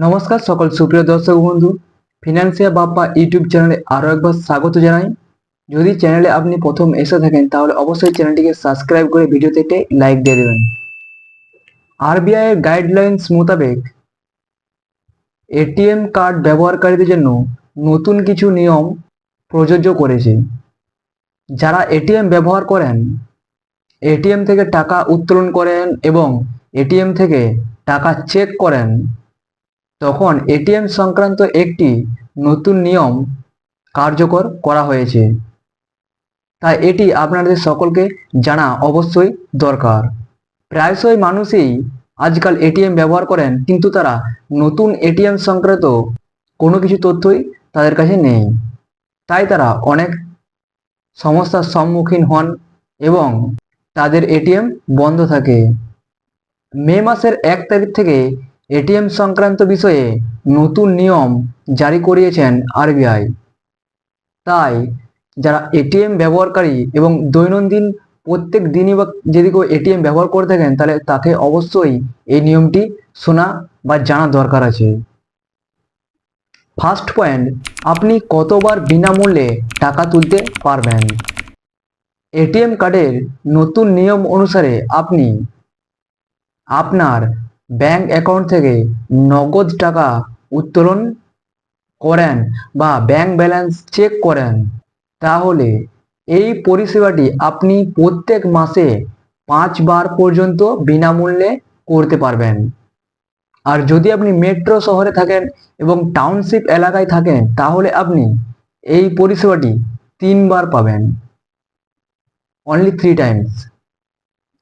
নমস্কার সকল সুপ্রিয় দর্শক বন্ধু। ফিনান্সিয়া বাপ্পা ইউটিউব চ্যানেলে আরও একবার স্বাগত জানাই। যদি চ্যানেলে আপনি প্রথম এসে থাকেন, তাহলে অবশ্যই চ্যানেলটিকে সাবস্ক্রাইব করে ভিডিওতে একটি লাইক দিয়ে দেবেন। আরবিআই এর গাইডলাইন্স মোতাবেক এটিএম কার্ড ব্যবহারকারীদের জন্য নতুন কিছু নিয়ম প্রযোজ্য করেছে। যারা এটিএম ব্যবহার করেন এটিএম থেকে টাকা উত্তোলন করেন এবং এটিএম থেকে টাকা চেক করেন তখন এটিএম সংক্রান্ত একটি নতুন নিয়ম কার্যকর করা হয়েছে। তাই এটি আপনাদের সকলকে জানা অবশ্যই দরকার। প্রায়শই মানুষই আজকাল এটিএম ব্যবহার করেন, কিন্তু তারা নতুন এটিএম সংক্রান্ত কোনো কিছু তথ্যই তাদের কাছে নেই। তাই তারা অনেক সমস্যার সম্মুখীন হন এবং তাদের এটিএম বন্ধ থাকে। মে মাসের এক তারিখ থেকে এটিএম সংক্রান্ত বিষয়ে নতুন নিয়ম জারি করিয়েছেন আরবিআই। তাই, যারা এটিএম ব্যবহারকারী এবং দৈনন্দিন প্রত্যেক দিনই বা যদি কেউ এটিএম ব্যবহার করে থাকেন, তাহলে তাকে অবশ্যই এই নিয়মটি শোনা বা জানা দরকার আছে। ফার্স্ট পয়েন্ট, আপনি কতবার বিনামূল্যে টাকা তুলতে পারবেন? এটিএম কার্ডের নতুন নিয়ম অনুসারে আপনি আপনার ব্যাংক অ্যাকাউন্ট থেকে নগদ টাকা উত্তোলন করেন বা ব্যাংক ব্যালেন্স চেক করেন, তাহলে এই পরিষেবাটি আপনি প্রত্যেক মাসে পাঁচবার পর্যন্ত বিনামূল্যে করতে পারবেন। আর যদি আপনি মেট্রো শহরে থাকেন এবং টাউনশিপ এলাকায় থাকেন, তাহলে আপনি এই পরিষেবাটি তিনবার পাবেন। অনলি থ্রি টাইমস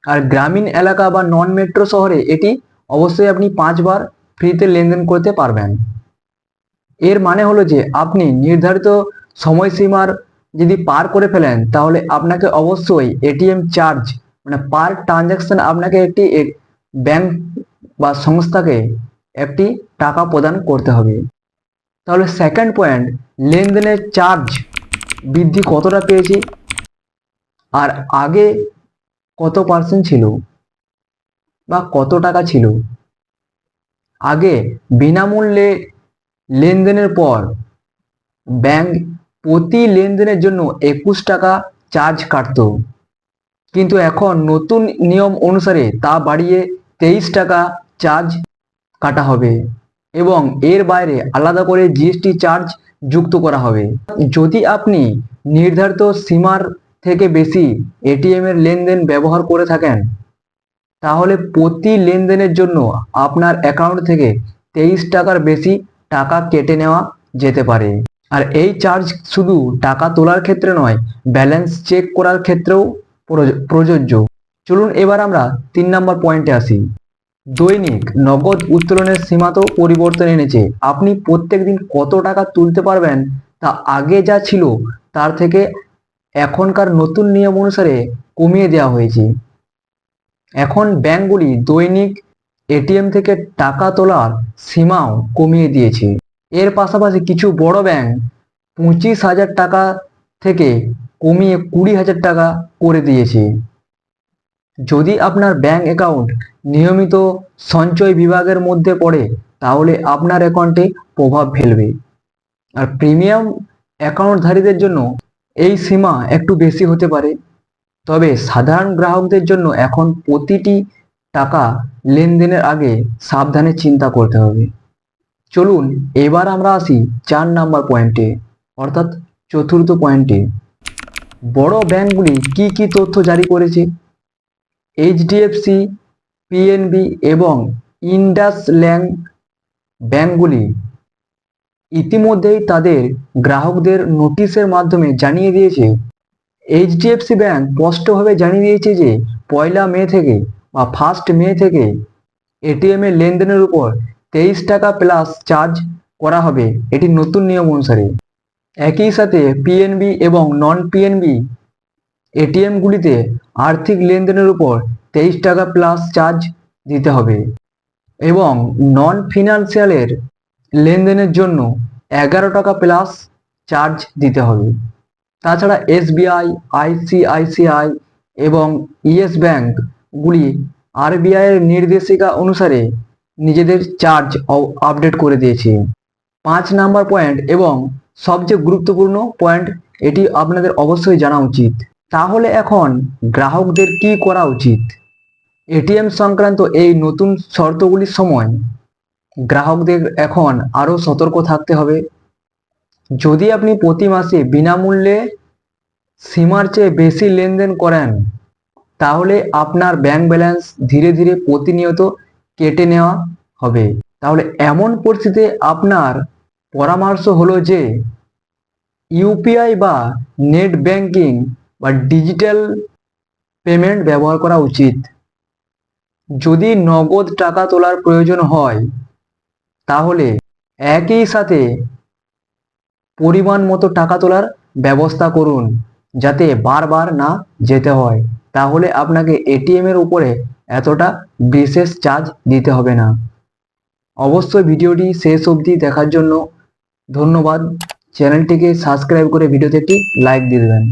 আর গ্রামীণ এলাকা বা নন মেট্রো শহরে এটি অবশ্যই আপনি পাঁচবার ফ্রিতে লেনদেন করতে পারবেন। এর মানে হলো যে, আপনি নির্ধারিত সময়সীমার যদি পার করে ফেলেন, তাহলে আপনাকে অবশ্যই এটিএম চার্জ মানে পার ট্রানজ্যাকশন আপনাকে একটি ব্যাংক বা সংস্থাকে একটি টাকা প্রদান করতে হবে। তাহলে সেকেন্ড পয়েন্ট লেনদেনের চার্জ বৃদ্ধি কতটা পেয়েছি? আর আগে কত পার্সেন্ট ছিল? বা কত টাকা ছিল? আগে বিনামূল্যে লেনদেনের পর ব্যাংক প্রতি লেনদেনের জন্য একুশ টাকা চার্জ কাটতো। কিন্তু এখন নতুন নিয়ম অনুসারে তা বাড়িয়ে তেইশ টাকা চার্জ কাটা হবে এবং এর বাইরে আলাদা করে জিএসটি চার্জ যুক্ত করা হবে। যদি আপনি নির্ধারিত সীমার থেকে বেশি এটিএম এর লেনদেন ব্যবহার করে থাকেন তাহলে প্রতি লেনদেনের জন্য আপনার অ্যাকাউন্ট থেকে তেইশ টাকার বেশি টাকা কেটে নেওয়া যেতে পারে। আর এই চার্জ শুধু টাকা তোলার ক্ষেত্রে নয় ব্যালেন্স চেক করার ক্ষেত্রেও প্রযোজ- প্রযোজ্য। চলুন এবার আমরা তিন নম্বর পয়েন্টে আসি। দৈনিক নগদ উত্তোলনের সীমাতেও পরিবর্তন এনেছে। আপনি প্রত্যেক দিন কত টাকা তুলতে পারবেন তা আগে যা ছিল তার থেকে এখনকার নতুন নিয়ম অনুসারে কমিয়ে দেওয়া হয়েছে। এখন ব্যাংকগুলি দৈনিক এটিএম থেকে টাকা তোলার সীমাও কমিয়ে দিয়েছে। এর পাশাপাশি কিছু বড় ব্যাংক পঁচিশ হাজার টাকা থেকে কমিয়ে কুড়ি হাজার টাকা করে দিয়েছে। যদি আপনার ব্যাংক অ্যাকাউন্ট নিয়মিত সঞ্চয় বিভাগের মধ্যে পড়ে, তাহলে আপনার অ্যাকাউন্টে প্রভাব ফেলবে। আর প্রিমিয়াম অ্যাকাউন্টধারীদের জন্য এই সীমা একটু বেশি হতে পারে। তবে সাধারণ গ্রাহকদের জন্য এখন প্রতিটি টাকা লেনদেনের আগে সাবধানে চিন্তা করতে হবে। চলুন, এবার আমরা আসি চার নাম্বার পয়েন্টে, অর্থাৎ চতুর্থ পয়েন্টে। বড় ব্যাংকগুলি কি কি তথ্য জারি করেছে? এইচডিএফসি, পিএনবি এবং ইন্ডাস ইন্ডাসল্যান্ড ব্যাংকগুলি ইতিমধ্যেই তাদের গ্রাহকদের নোটিশের মাধ্যমে জানিয়ে দিয়েছে এইচডিএফসি ব্যাংক স্পষ্টভাবে জানিয়ে দিয়েছে যে পয়লা মে থেকে বা ফার্স্ট মে থেকে এটিএম এর লেনদেনের উপর তেইশ টাকা প্লাস চার্জ করা হবে। এটি নতুন নিয়ম অনুসারে। একই সাথে পিএনবি এবং নন পিএনবি এটিএমগুলিতে আর্থিক লেনদেনের উপর তেইশ টাকা প্লাস চার্জ দিতে হবে এবং নন ফিনান্সিয়ালের লেনদেনের জন্য এগারো টাকা প্লাস চার্জ দিতে হবে। তাছাড়া এসবিআই, আইসিআইসিআই এবং ইয়েস ব্যাংকগুলি আরবিআই এর নির্দেশিকা অনুসারে নিজেদের চার্জ আপডেট করে দিয়েছে। পাঁচ নাম্বার পয়েন্ট এবং সবচেয়ে গুরুত্বপূর্ণ পয়েন্ট এটি আপনাদের অবশ্যই জানা উচিত। তাহলে এখন গ্রাহকদের কি করা উচিত? এটিএম সংক্রান্ত এই নতুন শর্তগুলির সময় গ্রাহকদের এখন আরও সতর্ক থাকতে হবে। যদি আপনি প্রতি মাসে বিনামূল্যে সীমার চেয়ে বেশি লেনদেন করেন, তাহলে আপনার ব্যাংক ব্যালেন্স ধীরে ধীরে প্রতিনিয়ত কেটে নেওয়া হবে। তাহলে এমন পরিস্থিতিতে আপনার পরামর্শ হলো যে ইউপিআই বা নেট ব্যাংকিং বা ডিজিটাল পেমেন্ট ব্যবহার করা উচিত। যদি নগদ টাকা তোলার প্রয়োজন হয়, তাহলে একই সাথে পরিমাণ মতো টাকা তোলার ব্যবস্থা করুন, যাতে বারবার না যেতে হয়। তাহলে আপনাকে এটিএম এর উপরে এতটা বিশেষ চার্জ দিতে হবে না। অবশ্যই ভিডিওটি শেষ অবধি দেখার জন্য ধন্যবাদ। চ্যানেলটিকে সাবস্ক্রাইব করে ভিডিওতে একটি লাইক দিয়ে দেবেন।